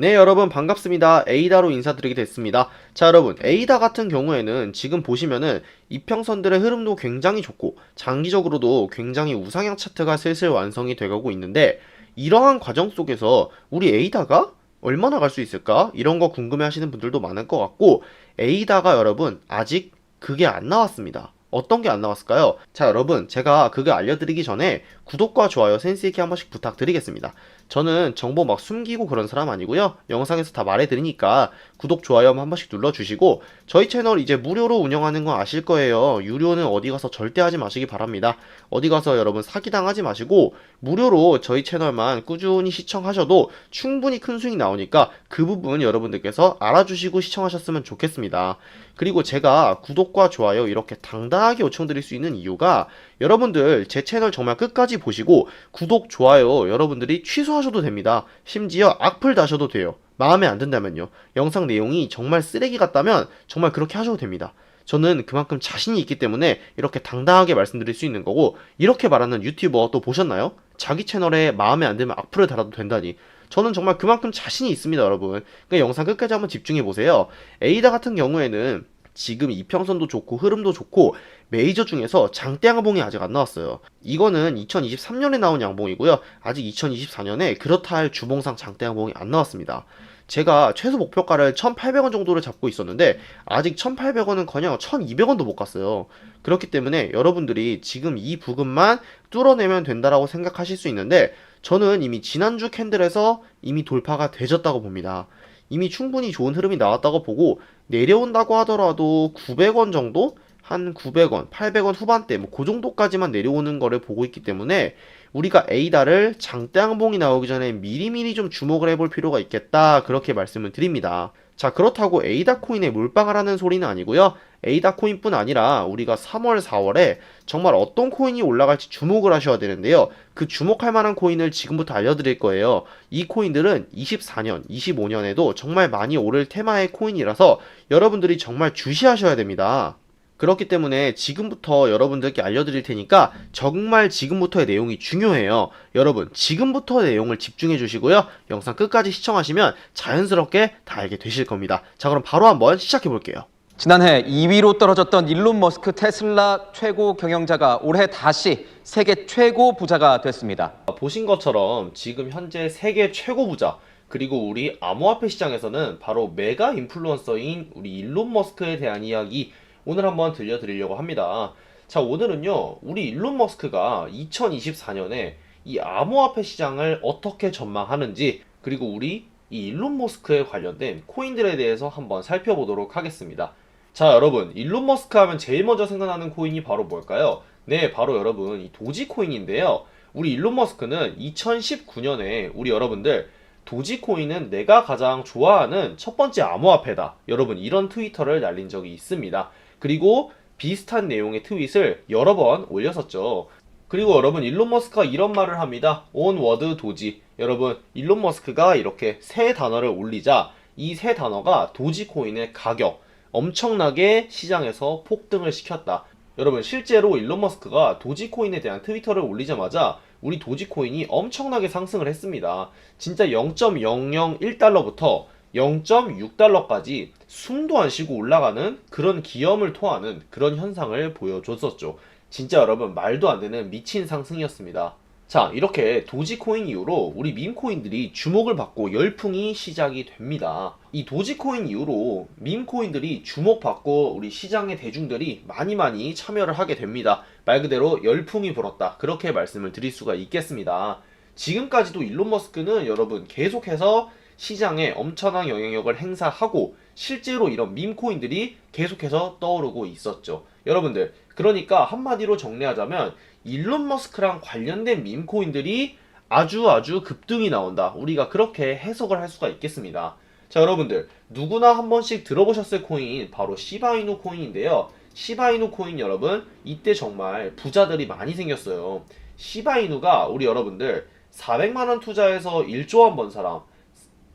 네, 여러분 반갑습니다. 에이다로 인사드리게 됐습니다. 자, 여러분, 에이다 같은 경우에는 지금 보시면은 이평선들의 흐름도 굉장히 좋고 장기적으로도 굉장히 우상향 차트가 슬슬 완성이 돼가고 있는데 이러한 과정 속에서 우리 에이다가 얼마나 갈 수 있을까? 이런 거 궁금해 하시는 분들도 많을 것 같고 에이다가 여러분 아직 그게 안 나왔습니다. 어떤 게 안 나왔을까요? 자, 여러분, 제가 그거 알려드리기 전에 구독과 좋아요 센스있게 한 번씩 부탁드리겠습니다. 저는 정보 막 숨기고 그런 사람 아니고요. 영상에서 다 말해드리니까 구독, 좋아요 한 번씩 눌러주시고 저희 채널 이제 무료로 운영하는 거 아실 거예요. 유료는 어디 가서 절대 하지 마시기 바랍니다. 어디 가서 여러분 사기당하지 마시고 무료로 저희 채널만 꾸준히 시청하셔도 충분히 큰 수익 나오니까 그 부분 여러분들께서 알아주시고 시청하셨으면 좋겠습니다. 그리고 제가 구독과 좋아요 이렇게 당당하게 요청드릴 수 있는 이유가 여러분들 제 채널 정말 끝까지 보시고 구독, 좋아요 여러분들이 취소하셔도 됩니다. 심지어 악플 다셔도 돼요. 마음에 안 든다면요. 영상 내용이 정말 쓰레기 같다면 정말 그렇게 하셔도 됩니다. 저는 그만큼 자신이 있기 때문에 이렇게 당당하게 말씀드릴 수 있는 거고 이렇게 말하는 유튜버 또 보셨나요? 자기 채널에 마음에 안 들면 악플을 달아도 된다니. 저는 정말 그만큼 자신이 있습니다, 여러분. 그러니까 영상 끝까지 한번 집중해 보세요. 에이다 같은 경우에는 지금 이평선도 좋고 흐름도 좋고 메이저 중에서 장대 양봉이 아직 안 나왔어요. 이거는 2023년에 나온 양봉이고요. 아직 2024년에 그렇다 할 주봉상 장대 양봉이 안 나왔습니다. 제가 최소 목표가를 1,800원 정도를 잡고 있었는데 아직 1,800원은 커녕 1,200원도 못 갔어요. 그렇기 때문에 여러분들이 지금 이 부분만 뚫어내면 된다라고 생각하실 수 있는데 저는 이미 지난주 캔들에서 이미 돌파가 되졌다고 봅니다. 이미 충분히 좋은 흐름이 나왔다고 보고 내려온다고 하더라도 900원 정도? 한 900원, 800원 후반대 뭐 그 정도까지만 내려오는 거를 보고 있기 때문에 우리가 에이다를 장대 항봉이 나오기 전에 미리미리 좀 주목을 해볼 필요가 있겠다 그렇게 말씀을 드립니다. 자 그렇다고 에이다 코인에 몰빵을 하는 소리는 아니고요. 에이다 코인뿐 아니라 우리가 3월, 4월에 정말 어떤 코인이 올라갈지 주목을 하셔야 되는데요. 그 주목할 만한 코인을 지금부터 알려드릴 거예요. 이 코인들은 24년, 25년에도 정말 많이 오를 테마의 코인이라서 여러분들이 정말 주시하셔야 됩니다. 그렇기 때문에 지금부터 여러분들께 알려드릴 테니까 정말 지금부터의 내용이 중요해요. 여러분, 지금부터 내용을 집중해 주시고요. 영상 끝까지 시청하시면 자연스럽게 다 알게 되실 겁니다. 자, 그럼 바로 한번 시작해 볼게요. 지난해 2위로 떨어졌던 일론 머스크 테슬라 최고 경영자가 올해 다시 세계 최고 부자가 됐습니다. 보신 것처럼 지금 현재 세계 최고 부자 그리고 우리 암호화폐 시장에서는 바로 메가 인플루언서인 우리 일론 머스크에 대한 이야기 오늘 한번 들려드리려고 합니다. 자, 오늘은요, 우리 일론 머스크가 2024년에 이 암호화폐 시장을 어떻게 전망하는지, 그리고 우리 이 일론 머스크에 관련된 코인들에 대해서 한번 살펴보도록 하겠습니다. 자, 여러분, 일론 머스크 하면 제일 먼저 생각나는 코인이 바로 뭘까요? 네, 바로 여러분, 이 도지코인인데요. 우리 일론 머스크는 2019년에 우리 여러분들 도지코인은 내가 가장 좋아하는 첫 번째 암호화폐다. 여러분, 이런 트위터를 날린 적이 있습니다. 그리고 비슷한 내용의 트윗을 여러 번 올렸었죠. 그리고 여러분 일론 머스크가 이런 말을 합니다. 온 워드 도지. 여러분 일론 머스크가 이렇게 세 단어를 올리자 이세 단어가 도지코인의 가격 엄청나게 시장에서 폭등을 시켰다. 여러분 실제로 일론 머스크가 도지코인에 대한 트위터를 올리자마자 우리 도지코인이 엄청나게 상승을 했습니다. 진짜 0.001달러부터 0.6달러까지 숨도 안 쉬고 올라가는 그런 기염을 토하는 그런 현상을 보여줬었죠. 진짜 여러분 말도 안 되는 미친 상승이었습니다. 자, 이렇게 도지코인 이후로 우리 밈코인들이 주목을 받고 열풍이 시작이 됩니다. 이 도지코인 이후로 밈코인들이 주목받고 우리 시장의 대중들이 많이 많이 참여를 하게 됩니다. 말 그대로 열풍이 불었다. 그렇게 말씀을 드릴 수가 있겠습니다. 지금까지도 일론 머스크는 여러분 계속해서 시장에 엄청난 영향력을 행사하고 실제로 이런 밈코인들이 계속해서 떠오르고 있었죠. 여러분들, 그러니까 한마디로 정리하자면 일론 머스크랑 관련된 밈코인들이 아주 아주 급등이 나온다. 우리가 그렇게 해석을 할 수가 있겠습니다. 자, 여러분들, 누구나 한 번씩 들어보셨을 코인 바로 시바이누 코인인데요. 시바이누 코인 여러분, 이때 정말 부자들이 많이 생겼어요. 시바이누가 우리 여러분들 400만 원 투자해서 1조 원 번 사람,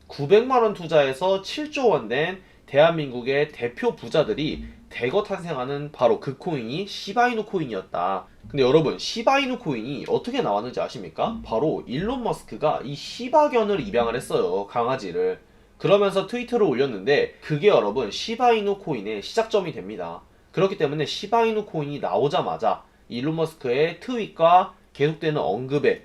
900만 원 투자해서 7조 원된 대한민국의 대표 부자들이 대거 탄생하는 바로 그 코인이 시바이누 코인이었다. 근데 여러분, 시바이누 코인이 어떻게 나왔는지 아십니까? 바로 일론 머스크가 이 시바견을 입양을 했어요. 강아지를. 그러면서 트위터를 올렸는데 그게 여러분 시바이누 코인의 시작점이 됩니다. 그렇기 때문에 시바이누 코인이 나오자마자 일론 머스크의 트윗과 계속되는 언급에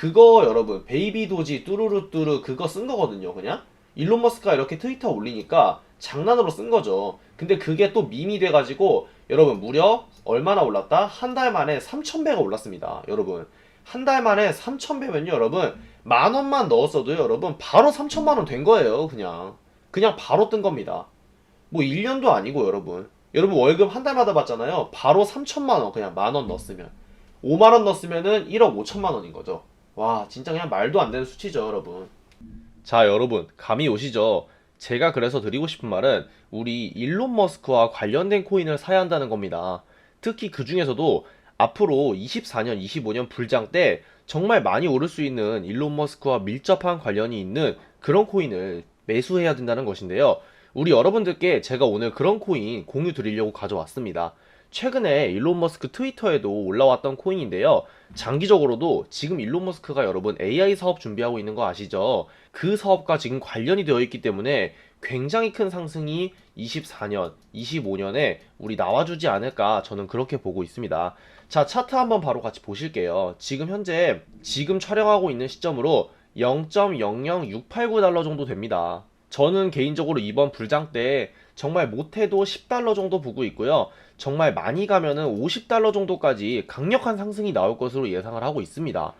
그거 여러분 베이비 도지 뚜루루 뚜루 그거 쓴 거거든요 그냥 일론 머스크가 이렇게 트위터 올리니까 장난으로 쓴 거죠. 근데 그게 또 밈이 돼가지고 여러분 무려 얼마나 올랐다? 한 달 만에 3,000배가 올랐습니다. 여러분 한 달 만에 3,000배면요 여러분 만 원만 넣었어도 여러분 바로 3천만 원 된 거예요 그냥 그냥 바로 뜬 겁니다. 뭐 1년도 아니고 여러분 여러분 월급 한 달마다 받잖아요. 바로 3천만 원 그냥 만 원 넣었으면 5만 원 넣었으면은 1억 5천만 원인 거죠. 와 진짜 그냥 말도 안 되는 수치죠 여러분. 자 여러분 감이 오시죠? 제가 그래서 드리고 싶은 말은 우리 일론 머스크와 관련된 코인을 사야 한다는 겁니다. 특히 그 중에서도 앞으로 24년, 25년 불장 때 정말 많이 오를 수 있는 일론 머스크와 밀접한 관련이 있는 그런 코인을 매수해야 된다는 것인데요. 우리 여러분들께 제가 오늘 그런 코인 공유 드리려고 가져왔습니다. 최근에 일론 머스크 트위터에도 올라왔던 코인인데요. 장기적으로도 지금 일론 머스크가 여러분 AI 사업 준비하고 있는 거 아시죠? 그 사업과 지금 관련이 되어 있기 때문에 굉장히 큰 상승이 24년, 25년에 우리 나와주지 않을까 저는 그렇게 보고 있습니다. 자, 차트 한번 바로 같이 보실게요. 지금 현재 지금 촬영하고 있는 시점으로 0.00689달러 정도 됩니다. 저는 개인적으로 이번 불장 때 정말 못해도 10달러 정도 보고 있고요. 정말 많이 가면은 50달러 정도까지 강력한 상승이 나올 것으로 예상을 하고 있습니다.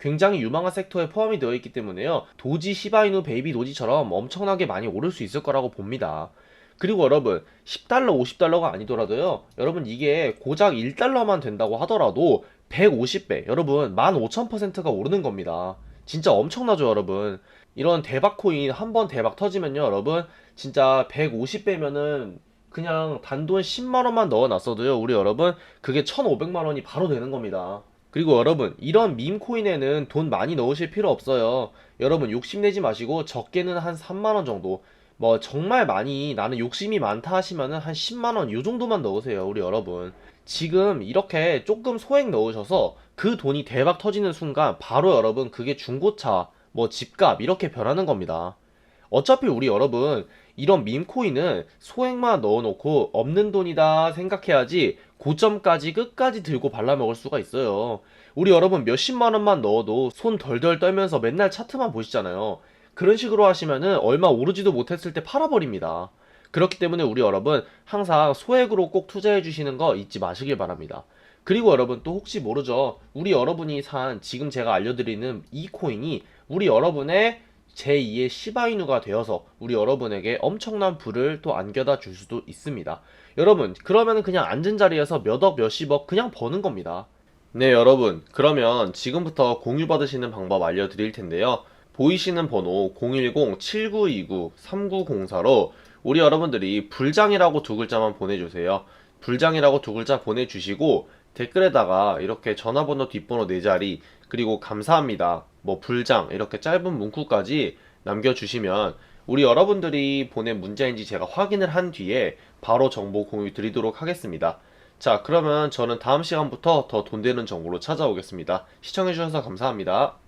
굉장히 유망한 섹터에 포함이 되어 있기 때문에요. 도지 시바이누 베이비 도지처럼 엄청나게 많이 오를 수 있을 거라고 봅니다. 그리고 여러분 10달러 50달러가 아니더라도요. 여러분 이게 고작 1달러만 된다고 하더라도 150배 여러분 15,000%가 오르는 겁니다. 진짜 엄청나죠 여러분. 이런 대박 코인 한 번 대박 터지면요 여러분 진짜 150배면은 그냥 단돈 10만 원만 넣어놨어도요 우리 여러분 그게 1500만 원이 바로 되는 겁니다. 그리고 여러분 이런 밈 코인에는 돈 많이 넣으실 필요 없어요. 여러분 욕심내지 마시고 적게는 한 3만 원 정도 뭐 정말 많이 나는 욕심이 많다 하시면은 한 10만 원 요 정도만 넣으세요 우리 여러분 지금 이렇게 조금 소액 넣으셔서 그 돈이 대박 터지는 순간 바로 여러분 그게 중고차 뭐 집값 이렇게 변하는 겁니다 어차피 우리 여러분 이런 밈코인은 소액만 넣어놓고 없는 돈이다 생각해야지 고점까지 끝까지 들고 발라먹을 수가 있어요 우리 여러분 몇십만 원만 넣어도 손 덜덜 떨면서 맨날 차트만 보시잖아요 그런 식으로 하시면은 얼마 오르지도 못했을 때 팔아버립니다. 그렇기 때문에 우리 여러분 항상 소액으로 꼭 투자해 주시는 거 잊지 마시길 바랍니다. 그리고 여러분 또 혹시 모르죠? 우리 여러분이 산 지금 제가 알려드리는 이 코인이 우리 여러분의 제2의 시바이누가 되어서 우리 여러분에게 엄청난 부를 또 안겨다 줄 수도 있습니다. 여러분 그러면은 그냥 앉은 자리에서 몇억 몇십억 그냥 버는 겁니다. 네 여러분 그러면 지금부터 공유 받으시는 방법 알려드릴 텐데요. 보이시는 번호 010-7929-3904로 우리 여러분들이 불장이라고 두 글자만 보내주세요. 불장이라고 두 글자 보내주시고 댓글에다가 이렇게 전화번호 뒷번호 네 자리 그리고 감사합니다. 뭐 불장 이렇게 짧은 문구까지 남겨주시면 우리 여러분들이 보낸 문자인지 제가 확인을 한 뒤에 바로 정보 공유 드리도록 하겠습니다. 자 그러면 저는 다음 시간부터 더 돈 되는 정보로 찾아오겠습니다. 시청해주셔서 감사합니다.